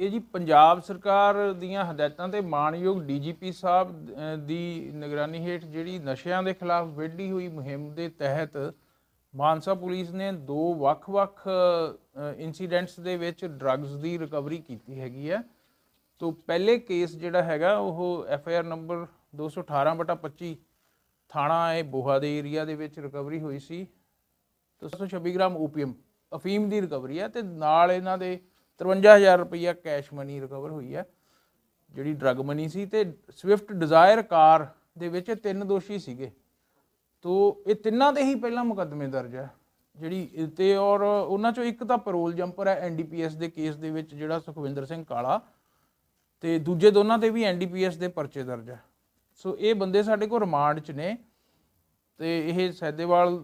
ਇਹ ਜੀ ਪੰਜਾਬ ਸਰਕਾਰ ਦੀਆਂ ਹਦਾਇਤਾਂ ਤੇ ਮਾਨਯੋਗ ਡੀਜੀਪੀ ਸਾਹਿਬ ਦੀ ਨਿਗਰਾਨੀ ਹੇਠ ਜਿਹੜੀ ਨਸ਼ਿਆਂ ਦੇ ਖਿਲਾਫ ਵਿੱਢੀ ਹੋਈ ਮੁਹਿੰਮ ਦੇ ਤਹਿਤ ਮਾਨਸਾ ਪੁਲਿਸ ਨੇ ਦੋ ਵੱਖ-ਵੱਖ ਇਨਸੀਡੈਂਟਸ ਦੇ ਵਿੱਚ ਡਰੱਗਸ ਦੀ ਰਿਕਵਰੀ ਕੀਤੀ ਹੈਗੀ ਹੈ। ਤੋਂ ਪਹਿਲੇ ਕੇਸ ਜਿਹੜਾ ਹੈਗਾ, ਉਹ ਐਫ ਆਈ ਆਰ ਨੰਬਰ 218/25 ਥਾਣਾ ਇਹ ਬੋਹਾ ਦੇ ਏਰੀਆ ਦੇ ਵਿੱਚ ਰਿਕਵਰੀ ਹੋਈ ਸੀ। 226 ਗ੍ਰਾਮ ਓਪੀਅਮ ਅਫੀਮ ਦੀ ਰਿਕਵਰੀ ਹੈ ਤੇ ਨਾਲ ਇਹਨਾਂ ਦੇ 53000 ਰੁਪਈਆ ਕੈਸ਼ ਮਨੀ ਰਿਕਵਰ ਹੋਈ ਹੈ, ਜਿਹੜੀ ਡਰੱਗ ਮਨੀ ਸੀ ਤੇ ਸਵਿਫਟ ਡਿਜ਼ਾਇਰ ਕਾਰ ਦੇ ਵਿੱਚ ਤਿੰਨ ਦੋਸ਼ੀ ਸੀਗੇ। ਤੋ ਇਹ ਤਿੰਨਾਂ ਦੇ ਹੀ ਪਹਿਲਾਂ ਮੁਕੱਦਮੇ ਦਰਜ ਹੈ, ਜਿਹੜੀ ਇਹ ਤੇ ਔਰ ਉਹਨਾਂ ਚੋਂ ਇੱਕ ਤਾਂ ਪੈਰੋਲ ਜੰਪਰ ਹੈ ਐਨਡੀਪੀਐਸ ਦੇ ਕੇਸ ਦੇ ਵਿੱਚ, ਜਿਹੜਾ ਸੁਖਵਿੰਦਰ ਸਿੰਘ ਕਾਲਾ ਤੇ ਦੂਜੇ ਦੋਨਾਂ ਤੇ ਵੀ ਐਨਡੀਪੀਐਸ ਦੇ ਪਰਚੇ ਦਰਜ ਹੈ। ਸੋ ਇਹ ਬੰਦੇ ਸਾਡੇ ਕੋਲ ਰਿਮਾਂਡ 'ਚ ਨੇ ਤੇ ਇਹ ਸੈਦੇਵਾਲ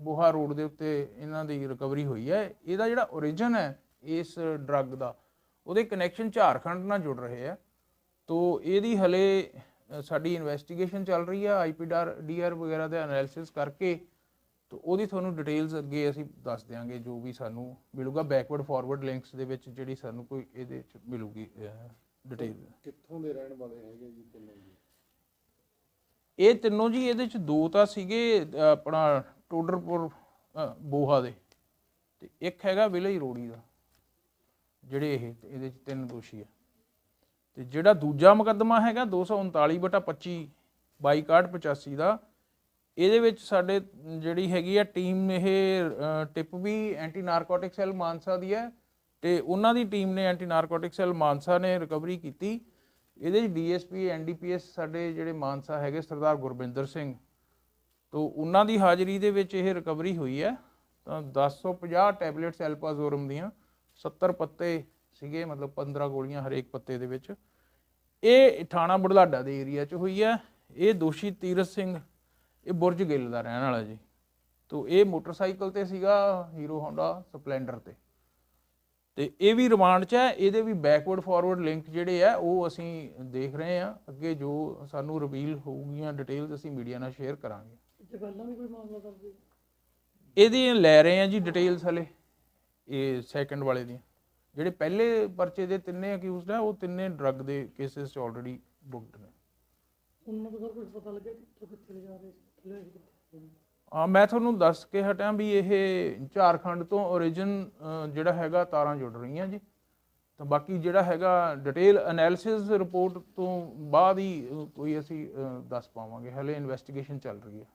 ਬੋਹਾ ਰੋਡ ਦੇ ਉੱਤੇ ਇਹਨਾਂ ਦੀ ਰਿਕਵਰੀ ਹੋਈ ਹੈ। ਇਹਦਾ ਜਿਹੜਾ origin ਹੈ ਇਸ ਡਰੱਗ ਦਾ ਉਹਦੇ ਕਨੈਕਸ਼ਨ ਝਾਰਖੰਡ ਨਾਲ ਜੁੜ ਰਹੇ ਆ। ਤੋ ਇਹਦੀ ਹਲੇ ਸਾਡੀ ਇਨਵੈਸਟੀਗੇਸ਼ਨ ਚੱਲ ਰਹੀ ਹੈ ਆਈਪੀ ਡੀਆਰ ਵਗੈਰਾ ਦੇ ਐਨਾਲਿਸਿਸ ਕਰਕੇ। ਤੋ ਉਹਦੀ ਤੁਹਾਨੂੰ ਡਿਟੇਲਸ ਅੱਗੇ ਅਸੀਂ ਦੱਸ ਦਿਆਂਗੇ ਜੋ ਵੀ ਸਾਨੂੰ ਮਿਲੂਗਾ। ਬੈਕਵਰਡ ਫਾਰਵਰਡ ਲਿੰਕਸ ਦੇ ਵਿੱਚ ਜਿਹੜੀ ਸਾਨੂੰ ਕੋਈ ਇਹਦੇ ਚ ਮਿਲੂਗੀ ਡਿਟੇਲ ਕਿੱਥੋਂ ਦੇ ਰਹਿਣ ਵਾਲੇ ਹੈਗੇ ਜੀ ਤਿੰਨੋਂ ਜੀ? ਇਹ ਤਿੰਨੋਂ ਜੀ ਇਹਦੇ ਚ ਦੋ ਤਾਂ ਸੀਗੇ ਆਪਣਾ ਟੋਡਰਪੁਰ ਬੋਹਾ ਦੇ। ਤੇ ਇੱਕ ਹੈਗਾ ਵਿਲੇਜ ਰੋੜੀ ਦਾ। ਜਿਹੜੇ ਇਹ, ਇਹਦੇ ਚ ਤਿੰਨ ਦੋਸ਼ੀ ਆ। ਤੇ ਜਿਹੜਾ ਦੂਜਾ ਮੁਕੱਦਮਾ ਹੈਗਾ 239 ਬਟਾ 25 2285 ਦਾ, ਇਹਦੇ ਵਿੱਚ ਸਾਡੇ ਜਿਹੜੀ ਹੈਗੀ ਆ ਟੀਮ ਇਹ ਟਿਪ ਵੀ ਐਂਟੀ ਨਾਰਕੋਟਿਕ ਸੈੱਲ ਮਾਨਸਾ ਦੀ ਹੈ ਤੇ ਉਹਨਾਂ ਦੀ ਟੀਮ ਨੇ ਐਂਟੀ ਨਾਰਕੋਟਿਕ ਸੈੱਲ ਮਾਨਸਾ ਨੇ ਰਿਕਵਰੀ ਕੀਤੀ। ਇਹਦੇ ਵਿੱਚ ਡੀਐਸਪੀ ਐਨਡੀਪੀਐਸ ਸਾਡੇ ਜਿਹੜੇ ਮਾਨਸਾ ਹੈਗੇ ਸਰਦਾਰ ਗੁਰਬਿੰਦਰ ਸਿੰਘ। ਤੋਂ ਉਹਨਾਂ ਦੀ ਹਾਜ਼ਰੀ ਦੇ ਵਿੱਚ ਇਹ ਰਿਕਵਰੀ ਹੋਈ ਹੈ। ਤਾਂ 1050 ਟੈਬਲੇਟਸ ਐਲਪਾਜ਼ੋਰਮ ਦੀਆਂ। 70 ਪੱਤੇ ਸੀਗੇ ਮਤਲਬ 15 ਗੋਲੀਆਂ ਹਰੇਕ ਪੱਤੇ ਦੇ ਵਿੱਚ। ਇਹ ਥਾਣਾ ਬੁਢਲਾਡਾ ਦੇ ਏਰੀਆ 'ਚ ਹੋਈ ਹੈ। ਇਹ ਦੋਸ਼ੀ ਤੀਰਥ ਸਿੰਘ ਇਹ ਬੁਰਜ ਗਿੱਲ ਦਾ ਰਹਿਣ ਵਾਲਾ ਜੀ। ਤੋਂ ਇਹ ਮੋਟਰਸਾਈਕਲ ਤੇ ਸੀਗਾ ਹੀਰੋ ਹੋਂਡਾ ਸਪਲੈਂਡਰ ਤੇ। ਤੇ ਇਹ ਵੀ ਰਿਮਾਂਡ 'ਚ ਹੈ। ਇਹਦੇ ਵੀ ਬੈਕਵਰਡ ਫਾਰਵਰਡ ਲਿੰਕ ਜਿਹੜੇ ਆ ਉਹ ਅਸੀਂ ਦੇਖ ਰਹੇ ਆ ਅੱਗੇ ਜੋ ਸਾਨੂੰ ਰਿਵੀਲ ਹੋਊਗੀਆਂ ਡਿਟੇਲਸ ਅਸੀਂ ਮੀਡੀਆ ਨਾਲ ਸ਼ੇਅਰ ਕਰਾਂਗੇ। ਇਹਦੀ ਲੈ ਰਹੇ ਆ ਜੀ ਡਿਟੇਲਸ ਹਲੇ। ਇਹ ਸੈਕੰਡ ਵਾਲੇ ਦੀਆਂ। ਜਿਹੜੇ ਪਹਿਲੇ ਪਰਚੇ ਦੇ ਤਿੰਨੇ ਅਕਿਊਜ਼ਡ ਆ ਉਹ ਤਿੰਨੇ ਡਰੱਗ ਦੇ ਕੇਸਿਸ 'ਚ ਆਲਰੇਡੀ ਬੁੱਕਡ ਨੇ। ਉਹਨਾਂ ਕੁਝ ਪਤਾ ਲੱਗਿਆ ਕਿ ਕਿੱਥੋਂ ਰਹੇ ਸੀ ਆ ਮੈਂ ਤੁਹਾਨੂੰ ਦੱਸ ਕੇ ਹਟਾਂ ਵੀ ਇਹ ਝਾਰਖੰਡ ਤੋਂ origin ਜਿਹੜਾ ਹੈਗਾ ਤਾਰਾਂ ਜੁੜ ਰਹੀਆਂ ਜੀ। ਤਾਂ ਬਾਕੀ ਜਿਹੜਾ ਹੈਗਾ ਡਿਟੇਲ ਐਨਾਲਿਸਿਸ ਰਿਪੋਰਟ ਤੋਂ ਬਾਅਦ ਹੀ ਕੋਈ ਅਸੀਂ ਦੱਸ ਪਾਵਾਂਗੇ। ਹਲੇ ਇਨਵੈਸਟੀਗੇਸ਼ਨ ਚੱਲ ਰਹੀ ਹੈ।